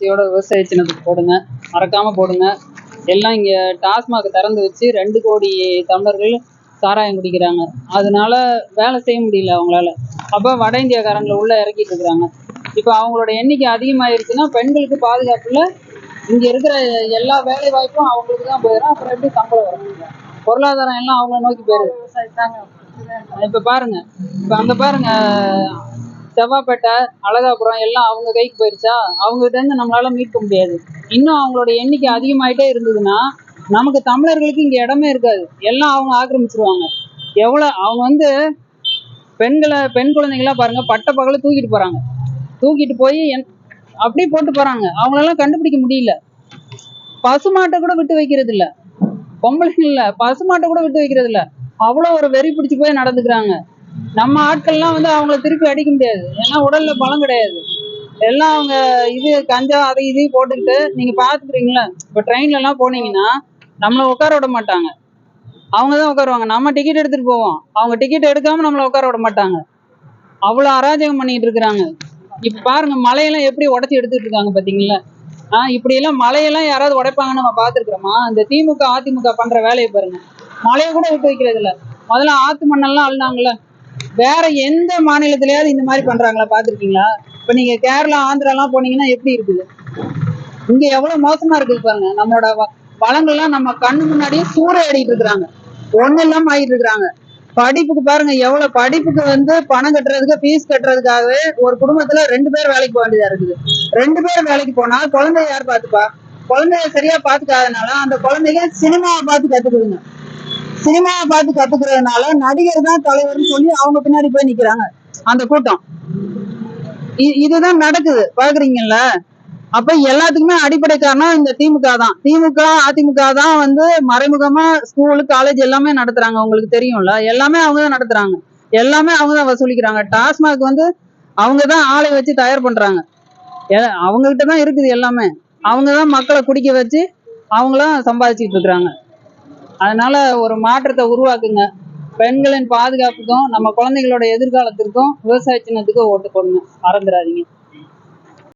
விடாமுயற்சியோட விவசாய சின்னத்துக்கு போடுங்க. மறக்காம போடுங்க. எல்லாம் இங்க டாஸ்மாக் திறந்து வச்சு ரெண்டு கோடி தமிழர்கள் சாராயம் குடிக்கிறாங்க. அதனால வேலை செய்ய முடியல அவங்களால. அப்போ வட இந்தியாக்காரங்களை உள்ள இறக்கிட்டு இருக்கிறாங்க. இப்போ அவங்களோட எண்ணிக்கை அதிகமாயிருச்சுன்னா பெண்களுக்கு பாதுகாப்புல இங்க இருக்கிற எல்லா வேலை வாய்ப்பும் அவங்களுக்கு தான் போயிடும் அப்புறம் எப்படி சம்பளம் வரும்? பொருளாதாரம் எல்லாம் அவங்கள நோக்கி போயிருது இப்ப பாருங்க. இப்ப அங்க பாருங்க. செவ்வாப்பேட்டை அழகாபுரம் எல்லாம் அவங்க கைக்கு போயிருச்சா? அவங்க இருந்து நம்மளால மீட்க முடியாது. இன்னும் அவங்களோட எண்ணிக்கை அதிகமாயிட்டே இருந்ததுன்னா நமக்கு தமிழர்களுக்கு இங்க இடமே இருக்காது. எல்லாம் அவங்க ஆக்கிரமிச்சிருவாங்க. எவ்வளவு அவங்க வந்து பெண்களை பெண் குழந்தைங்களா பாருங்க பட்ட பகல தூக்கிட்டு போறாங்க. தூக்கிட்டு போய் என் அப்படியே போட்டு போறாங்க. அவங்களெல்லாம் கண்டுபிடிக்க முடியல. பசுமாட்டை கூட விட்டு வைக்கிறது இல்ல பொம்பளைங்க இல்ல பசுமாட்டை கூட விட்டு வைக்கிறது இல்ல அவ்வளவு ஒரு வெறி பிடிச்சி போய் நடந்துக்கிறாங்க. நம்ம ஆட்கள்லாம் வந்து அவங்கள திருப்பி அடிக்க முடியாது. ஏன்னா உடல்ல பலம் கிடையாது. எல்லாம் அவங்க இது கஞ்சா அதை இதையும் போட்டுக்கிட்டு நீங்க பாத்துக்கிறீங்களா? இப்ப ட்ரெயின்ல எல்லாம் போனீங்கன்னா நம்மள உட்கார விட மாட்டாங்க. அவங்க தான் உட்காருவாங்க. நம்ம டிக்கெட் எடுத்துட்டு போவோம். அவங்க டிக்கெட் எடுக்காம நம்மள உட்கார விட மாட்டாங்க. அவ்வளவு அராஜகம் பண்ணிட்டு இருக்கிறாங்க. இப்ப பாருங்க மலையெல்லாம் எப்படி உடைச்சி எடுத்துட்டு இருக்காங்க பாத்தீங்களா? ஆஹ் இப்படி எல்லாம் மலையெல்லாம் யாராவது உடைப்பாங்கன்னு நம்ம பாத்துருக்கிறோமா? இந்த திமுக அதிமுக பண்ற வேலையை பாருங்க. மலையை கூட விட்டு வைக்கிறது இல்ல முதல்ல ஆத்து மண்ணெல்லாம் அள்ளினாங்கல்ல. வேற எந்த மாநிலத்திலயாவது இந்த மாதிரி பண்றாங்களா? பாத்திருக்கீங்களா இப்ப நீங்க கேரளா ஆந்திரா எல்லாம் போனீங்கன்னா எப்படி இருக்குது? இங்க எவ்வளவு மோசமா இருக்குது பாருங்க. நம்மளோட வ- வளங்கள்லாம் நம்ம கண்ணு முன்னாடியே சூறையாடிட்டு இருக்கிறாங்க. ஒண்ணு இல்லாம ஆயிட்டு இருக்கிறாங்க. படிப்புக்கு பாருங்க எவ்வளவு படிப்புக்கு வந்து பணம் கட்டுறதுக்கு ஃபீஸ் கட்டுறதுக்காகவே ஒரு குடும்பத்துல ரெண்டு பேர் வேலைக்கு போக வேண்டியதா இருக்குது. ரெண்டு பேர் வேலைக்கு போனா குழந்தைய யார் பாத்துப்பா குழந்தைய சரியா பாத்துக்காதனால அந்த குழந்தைங்க சினிமாவை பார்த்து கத்துக்குதுங்க. சினிமாவை பார்த்து கத்துக்கிறதுனால நடிகர் தான் தலைவர்னு சொல்லி அவங்க பின்னாடி போய் நிக்கிறாங்க. அந்த கூட்டம். இதுதான் நடக்குது. பாக்குறீங்கல்ல? அப்ப எல்லாத்துக்குமே அடிப்படை காரணம் இந்த திமுக தான். திமுக அதிமுக தான் வந்து மறைமுகமா ஸ்கூலு காலேஜ் எல்லாமே நடத்துறாங்க. உங்களுக்கு தெரியும்ல? எல்லாமே அவங்க தான் நடத்துறாங்க. எல்லாமே அவங்க தான் வசூலிக்கிறாங்க. டாஸ்மாக் வந்து அவங்க தான் ஆளை வச்சு தயார் பண்றாங்க. அவங்க கிட்ட தான் இருக்குது எல்லாமே. அவங்க தான் மக்களை குடிக்க வச்சு அவங்களாம் சம்பாதிச்சுட்டு இருக்கிறாங்க. அதனால ஒரு மாற்றத்தை உருவாக்குங்க. பெண்களின் பாதுகாப்புக்கும் நம்ம குழந்தைகளோட எதிர்காலத்திற்கும் விவசாய சின்னத்துக்கும் ஓட்டு போடுங்க மறந்துடாதீங்க.